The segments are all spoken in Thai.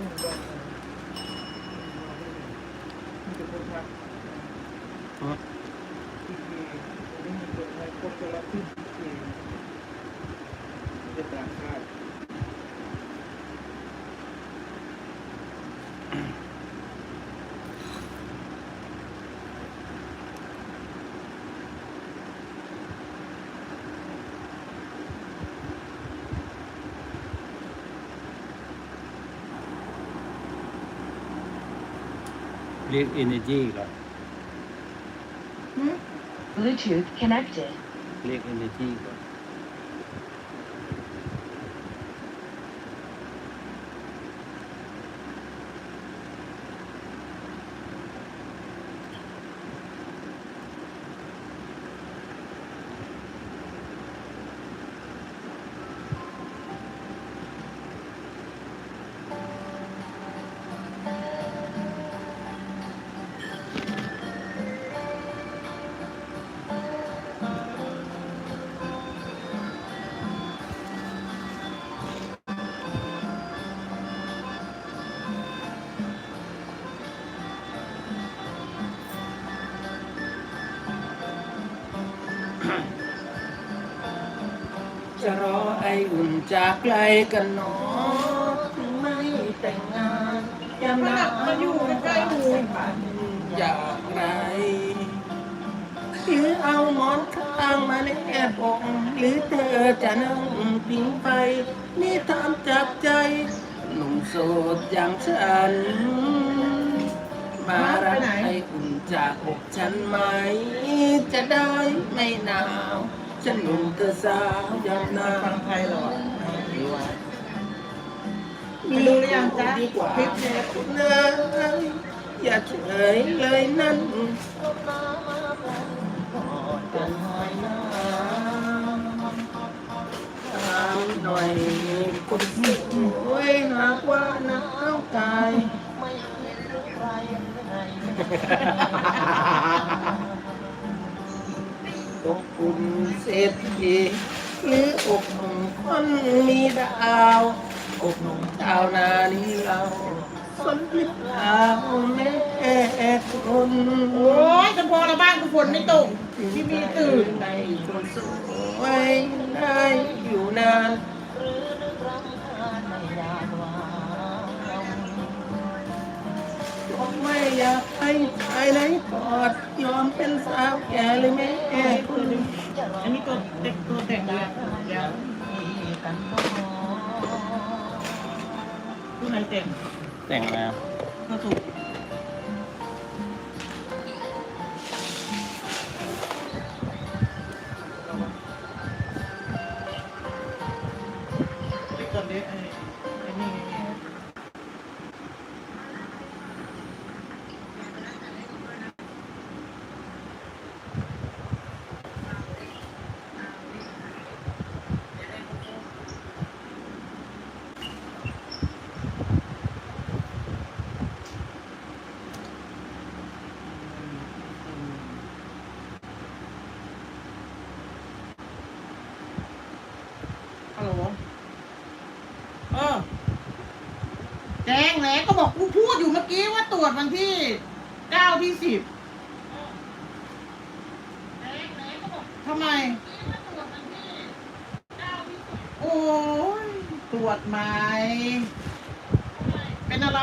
มีแต่คนทัก อ๋อ ที่เองไม่มีคนไทยพบจะรับที่เองมีแต่ต่างชาติ เรียก energy ก่ อน Bluetooth connected. เรี จะรอไออุ่นจากไกลกันหนอถึงไม่แต่งงานยามหนาวมาอยู่ใกล้หูอยากไรหรือเอาหมอนข้างมาแนบอกหรือเธอจะนั่งพิงไป นี่ตามจับใจหนุ่มโสดอย่างฉัน มารักไออุ่นจากอกฉันไหม จะได้ไม่หนาว ฉันหนุ่มเธอสาวยามหนาฟังไทยเหรอดีวะดูหรือยังจ๊ะคลิปเนี่ยคุณเอ้ยอย่าเฉยเลยนั่นกันหน่อยนะถามหน่อยคนสวยหากว่านาวกายไม่เห็นใครยังไง ตกอุ่นเศรษฐีหรืออกหนุ่มคนมีดาวอกหนุ่มชาวนานี้เราสนหรือเปล่าแม่คนโอ้ยจะพอละบ้านกูฝนไม่ตกที่มีตื่นในคนสวยได้อยู่นาน ไม่อยากให้ชายไหนกอดยอมเป็นสาวแก่เลยแม่คุณอันนี้ตัวเด็กตัวแต่งเลยยังผู้ไหนแต่งแต่งแล้วก็ถูก ก็บอกกูพูดอยู่เมื่อกี้ว่าตรวจวันที่เก้าที่สิบทำไม โอ้ยตรวจไหม เป็นอะไร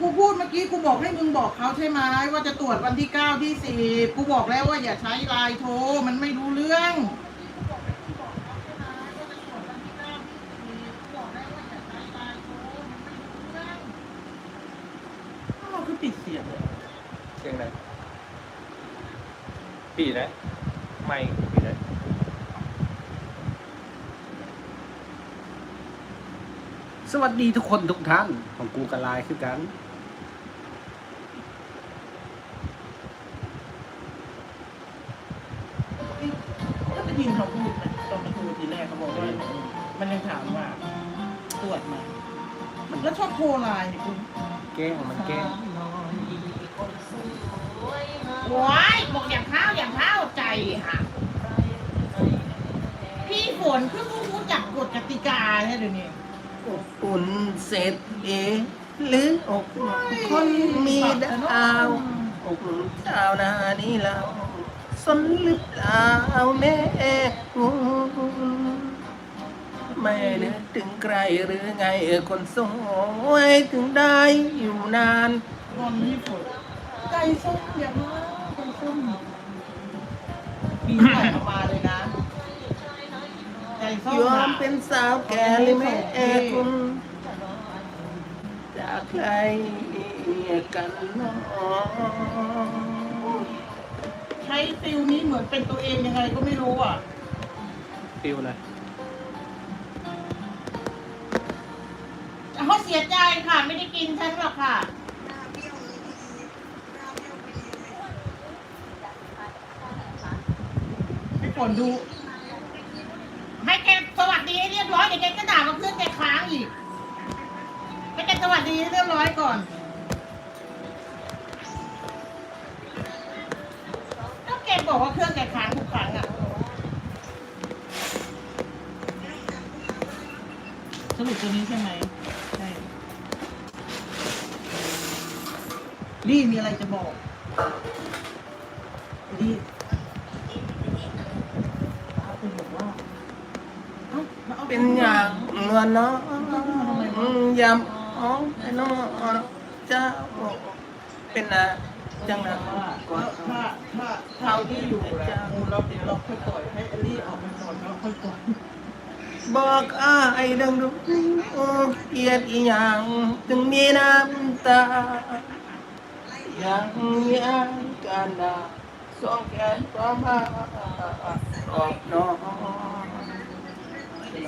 กูพูดเมื่อกี้กูบอกให้มึงบอกเขาใช่ไหมว่าจะตรวจวันที่เก้าที่สิบกูบอกแล้วว่าอย่าใช้ไลน์โทรมันไม่รู้เรื่องอ้าวคือปิดเสียงเลย เสียงไหน ปีไหนไม่ปีไหนสวัสดีทุกคนทุกท่าน ของกูกับไลน์คือกันก็ได้ยินเขาพูดนะตอนมาพูดทีแรกเขาบอกว่า มันยังถามว่าตรวจไหมมันก็ชอบโทรไลน์นี่คุณ แกล้งมันแกล้ง ว้ยบอกอย่างเท้าอย่างเท้าใจค่ะ พี่ฝนคือผู้รู้จักกฎกติกาเนี่ยเดี๋ยวนี้อบอุ่นเสร็จเอ หรืออกคนมีดาวอกชาวนานี่เราสนหรือเปล่าแม่คุณไม่นึกถึงใครหรือไงคนสวยถึงได้อยู่นานตอนนี้ฝน ส้มอย่างมากใจส้มปีใหม่เอามาเลยนะใจส้มยอมเป็นสาวแก่เลยแม่คุณจากใครกันเนาะใช้ฟิลนี้เหมือนเป็นตัวเองยังไงก็ไม่รู้อะฟิวเลยเขาเสียใจค่ะ ไม่ได้กินฉันหรอกค่ะ ให้ ฝนดู ให้แกสวัสดีให้เรียบร้อยเดี๋ยวแกก็ด่ามาเพื่อนแกค้างอีกให้แกสวัสดีให้เรียบร้อยก่อนก็แกบอกว่าเครื่องแกค้างทุกครั้งอะสรุปตัวนี้ใช่ไหมใช่ลี่มีอะไรจะบอกลี่เอาไปบอกว่าเอ้าแล้ว เป็นอย่างเงินเนาะยำอ๋องไอ้น้องเจะเป็นอะจังนะว่าถ้าถ้าถ้าเท่าที่อยู่แล้วเราเดี๋ยวเราค่อยปล่อยให้อลี่ออกมาก่อนแล้วค่อยปล่อยบอกอ้ายดังดูเกียดอีหยังถึงมีน้ำตายังยังกันดาสองแขนพร้อมาออกน้อง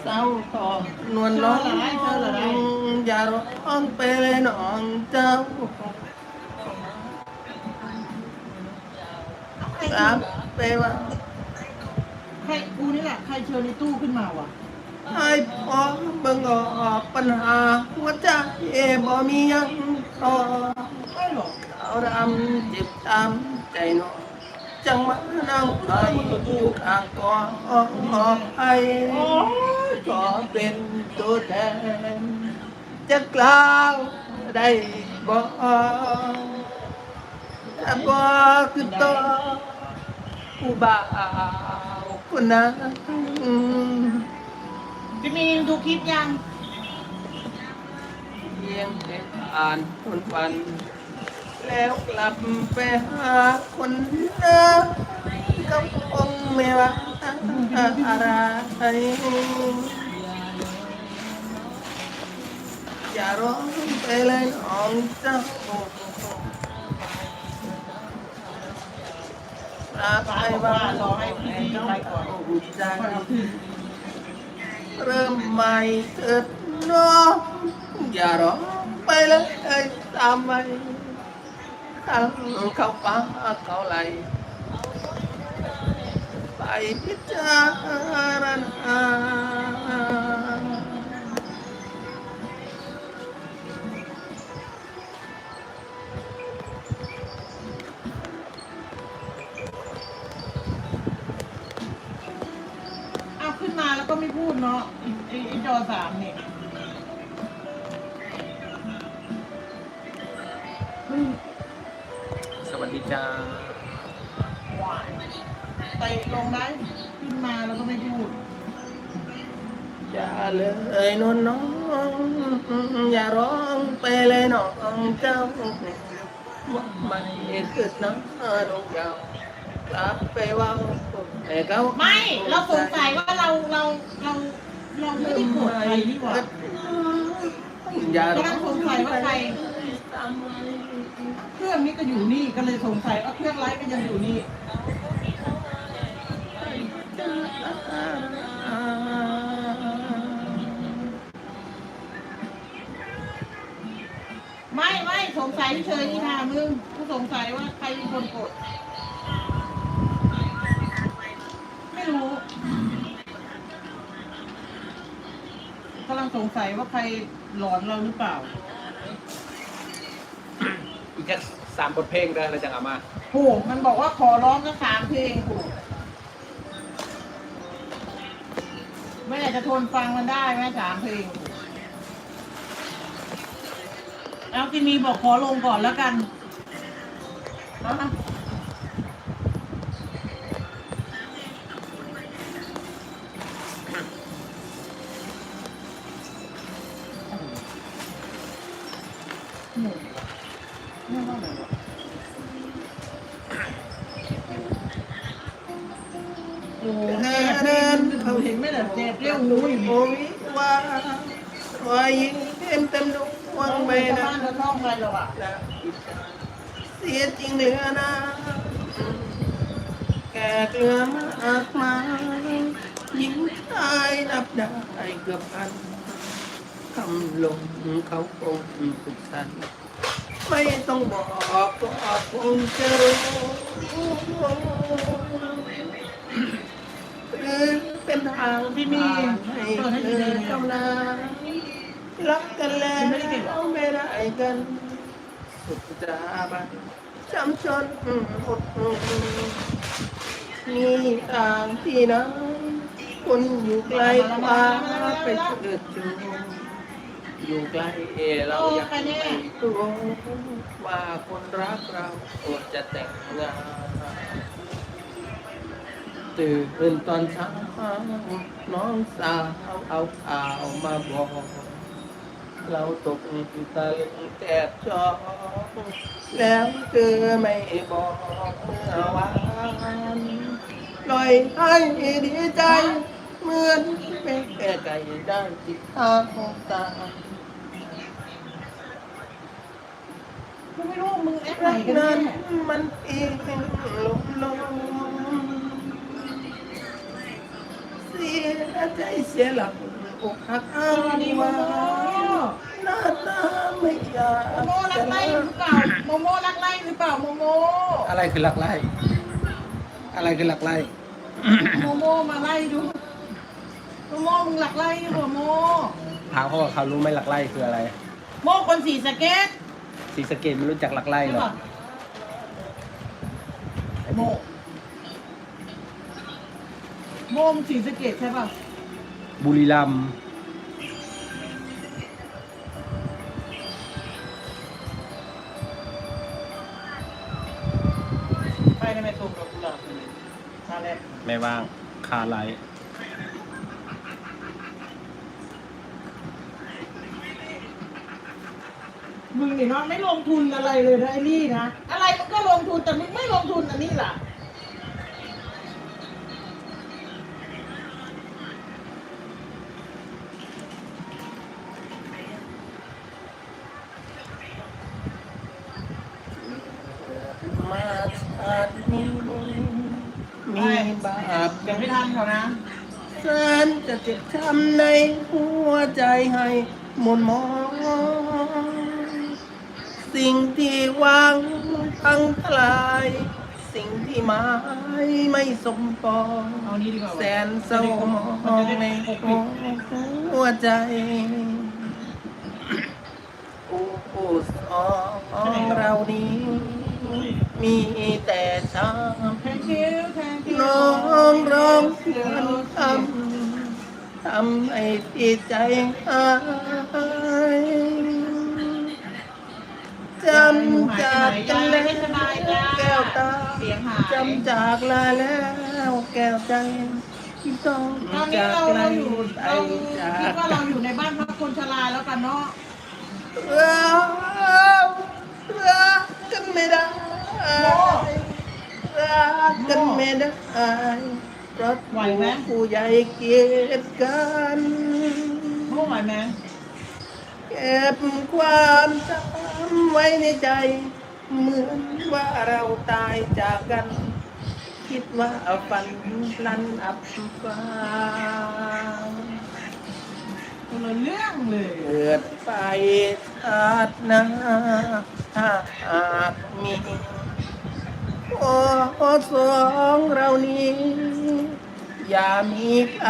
เศร้าต่อนวลน้องอย่าร้องไปเลยน้องเจ้าใครรับไปว่าใครกูนี่แหละ ใครเชิญในตู้ขึ้นมาวะไอ้พอเบิ่งออกปัญหาหัวใจบ่มีหยังพอใช่หรอเอารำเจ็บตามใจน้องจังมานั่งไห้อยู่ข้างกองไห้ ขอเป็นตัวแทน จะกล่าวได้บ่ถ้าบ่คือตัวผู้บ่าวคนนั้นจะมีดูคลิปยังเพียงแต่อ่านคนฟัน แล้วกลับไปหาคนเดิมก็คงไม่ว่าอะไร อย่าร้องไปเลยน้องเจ้ารักไปว่ารอให้พี่ไปก่อนใจเริ่มใหม่เถิดน้องอย่าร้องไปเลยตามไปข้งเข้าป่าเข้าไหลไปพิจารณาเอา ก็ไม่พูดเนาะไอ้ไอ้ไอ้จอสามเนี่ยเฮ้ยสวัสดีจ้าหวานไปลงได้ขึ้นมาแล้วก็ไม่พูด อย่าเลยนนน้องอย่าร้องไปเลยน้องเจ้าว่าไม่เกิดน้ำลงเก่า ลับไปว่าแต่เขาไม่ เราสงสัยว่าเราเราเราเราไม่ได้โกรธใครนี่หว่าอย่ากำลังสงสัยว่าใครเครื่องนี้ก็อยู่นี่ก็เลยสงสัยว่าเครื่องไลฟ์ก็ยังอยู่นี่ไม่ไม่สงสัยเฉยนี่ค่ะมึงกูสงสัยว่าใครเป็นคนกด ไม่ รู้กำลังสงสัยว่าใครหลอนเราหรือเปล่า อีกแค่สามบทเพลงได้แล้วจังเอามาโหมันบอกว่าขอร้องก็สามเพลงโหไม่อยากจะทนฟังมันได้ไหมสามเพลงแล้วที่มีบอกขอลงก่อนแล้วกันนะ ราท่องอะไรหรอกอะเสียจริงเหลือนะแกเกลือมากมายยิงตายนับได้เกือบพันคำลงเขาคงสุขสันไม่ต้องบอกก็คงจะรู้หรือ เป็นทางที่มีให้เธอกำลังรักกันแล้วไม่ได้กัน สุดจาบันจำจนอดมีทางที่ไหนคนอยู่ไกลกว่าไปเกิดจูอยู่ไกลเอเราอยากไปรู้ว่าคนรักเราอดจะแต่งงาน ตื่นตอนเช้าน้องสาวเอาข่าวมาบอก เราตกตะลึงแทบช็อแล้วเธอไม่บอกเมื่อวานลอยให้ดีใจ เหมือนเป็นแก่ไก่ได้ติดข้างตาไม่รู้มึงแอคไหนกันนั้นแน่มันเองลมลม ใจเสียหลักอกหักอ้าสวัสดีงโมว่าโมหน้าตาไม่อยาโมกโมรักไล่หรือเปล่าโมโมรักไล่หรือเปล่าโมโม อะไรคือหลักไล่อะไรคือหลักไล่โมโมมาไล่ดูโมโมมึงหลักไล่อยู่บ่โมถามเขาว่าเขารู้ไหมหลักไล่คืออะไร โมคนสีสะเก็ตสีสะเกตไม่รู้จักหลักไล่ใช่หรอป่ะโมโมมงสีสะเก็ตใช่ป่ะ บุรีรัมย์ไปในแม่ตุ้มกับกุหลาบเลยชาแรกไม่ว่างคาไลท์มึงนี่เนาะไม่ลงทุนอะไรเลยนะไอ้นี่นะ อะไรมึงก็ลงทุนแต่มึงไม่ลงทุนอันนี้ล่ะ มาชาตินี้มีบาป ยังไม่ทันเขานะแสนจะเจ็บช้ำในหัวใจให้หมนมอง สิ่งที่หวางพังทลาย สิ่งที่หมายไม่สมปองเอานี้ดีกว่าแสนเศร้ามองในหัวใจ โอ้โหสองเรานี้ มีแต่ช้ำแทงคิวแคิว น้องร้องเสียงทำทำให้จิตใจหายจำจากกันแล้วแก้วตาจำจากลาแล้วแก้วใจที่ต้องตอนนี้จากเราไกลเราอยู่ไปเราคิดกว่าเราอยู่ในบ้านพักคนชราแล้วกันเนาะเราเรักกันไม่ได้ รักกันไม่ได้เพราะผู้ใหญ่เกลียดกัน โม่ไหวไหมเก็บความจำไว้ในใจ เหมือนว่าเราตายจากกัน คิดว่าฝันพลันอับฟ้าคนละเรื่องเลยเกิดไปชาติหน้าถ้าหากมี โอ้สองเรานี้ อย่ามีใคร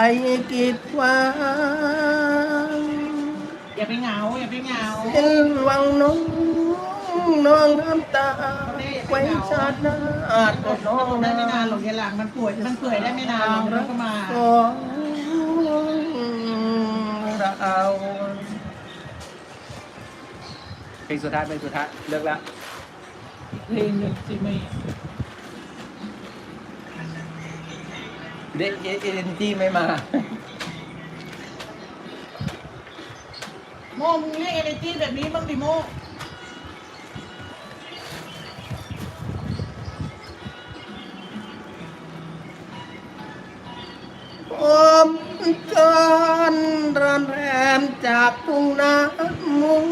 กิดขวางอย่าไปเหงาอย่าไปเหงาเอ็นวังน้องน้องน้ำตาไว้ชาติหน้าก็น้องได้ไม่นานหรอกยายหลังมันป่วยมันป่วยได้ไม่นานแล้วก็มาเราเพลงสุดท้ายเพลงสุดท้ายเลือกแล้วเพลงหที่ไม่ เด็กเอเนจีไม่มา โมมึงเรียกเอเนจีแบบนี้บ้างดิโมอมจนรันแรมจากทุ่งนามุง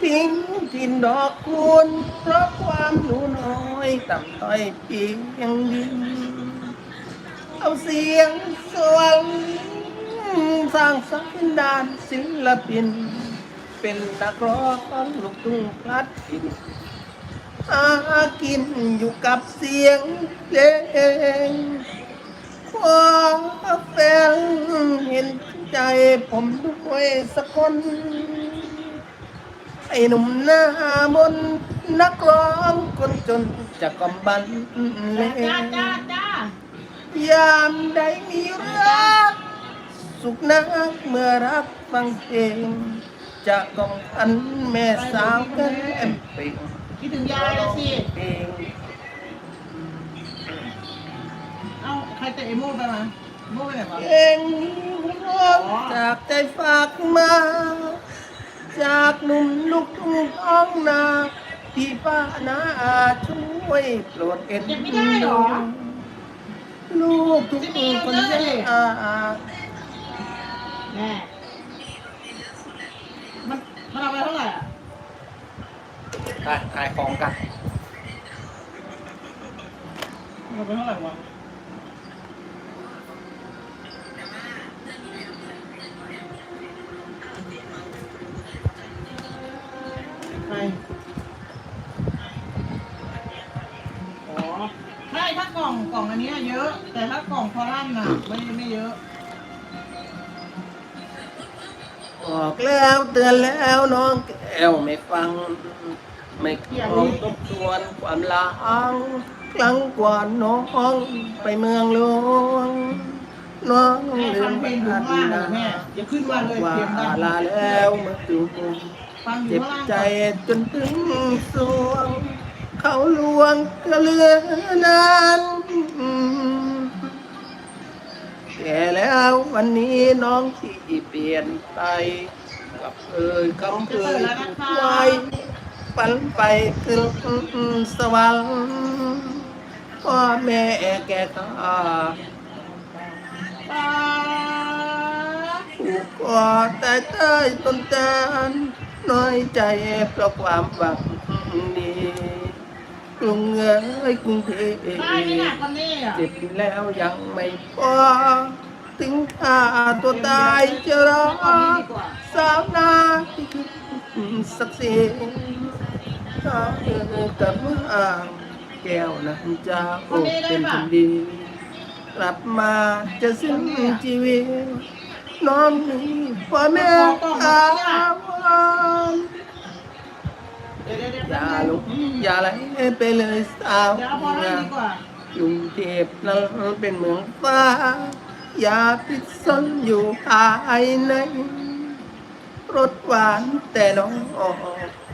ทิ้งทินดอกคูณเพราะความหนูน้อยต่ำต้อยเพียงดิน เอาเสียงสวงสร้างสรรค์ดานศิลปิน เป็นนักร้องลูกทุ่งพลัดถิ่นหากินอยู่กับเสียงเพลงความแฟนเห็นใจผมด้วยสักคน ไอ้หนุ่มหน้ามนนักร้องคนจนจะกำบันเลจ้าง ยามใดมีรัก สุขนักเมื่อรักฟังเพลงจะกองพันแม่สาวแก้มเป่งคิดถึงยายละสิ เพลงเอ้า ใครเตะไอโม่ไปมาโม่ไปไหนวะเพลงนี้ร้องจากใจฝากมา จากหนุ่มลูกทุ่งท้องนาที่ป้านาอาช่วยโปรดเอ็นดู ลูกทุกคนยังอาแน่มันมันเอาไปเท่าไหร่อะไปขายของกันมันเอาไปเท่าไหร่วะ ล่องกล่องอันเนี้ยเยอะ แต่ถ้ากล่องคอลัมน์น่ะไม่ไม่เยอะบอกแล้วเตือนแล้วน้องแก้วไม่ฟัง ไม่เคยทบทวนความลางครั้งกว่าน้องไปเมืองหลวงน้องแม่ลืฟัมงเพลงอยู่บ้าข้างล่างนเหรอแม่อย่าขึ้นมาเลยว่าเสียงดังลาแล้วเมื่อคืนฟังอยู่เจ็บข้างล่างใจก่อนจนถึงสวง เขาลวงก็เหลือนาน แก่แล้ววันนี้น้องที่เปลี่ยนไปกับเอ่ยคำเอ่ยพูดไว้ฝันไปขึ้นสวรรค์พ่อแม่แก่ข้าผูกคอแต่ใต้ต้นจานน้อยใจเพราะความหวัง กรุงเอ๋ยกรุงเทพได้ไหมเนี่ยคนนี้อะเจ็บแล้วยังไม่พอถึงข้าตัวตายจะรอสาวนาที่คิดสักเสียงถ้าเออกับอ่างแก้วน้ำจะโอ้เป็นคนดี กลับมาจะสิ้นชีวิตน้องนี่พ่อแม่ตาว อย่าหลงอย่าไหลไปเลยสาวเดี๋ยวพอแล้วดีกว่ากรุงเทพนั้นเป็นเมืองฟ้า อย่าพิดสนอยู่ภายในรสหวานแต่น้อง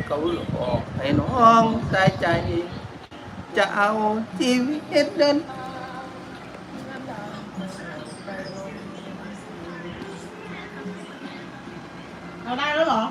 เขาหลอกให้น้องตายใจ จะเอาชีวิตเดินเราได้แล้วเหรอ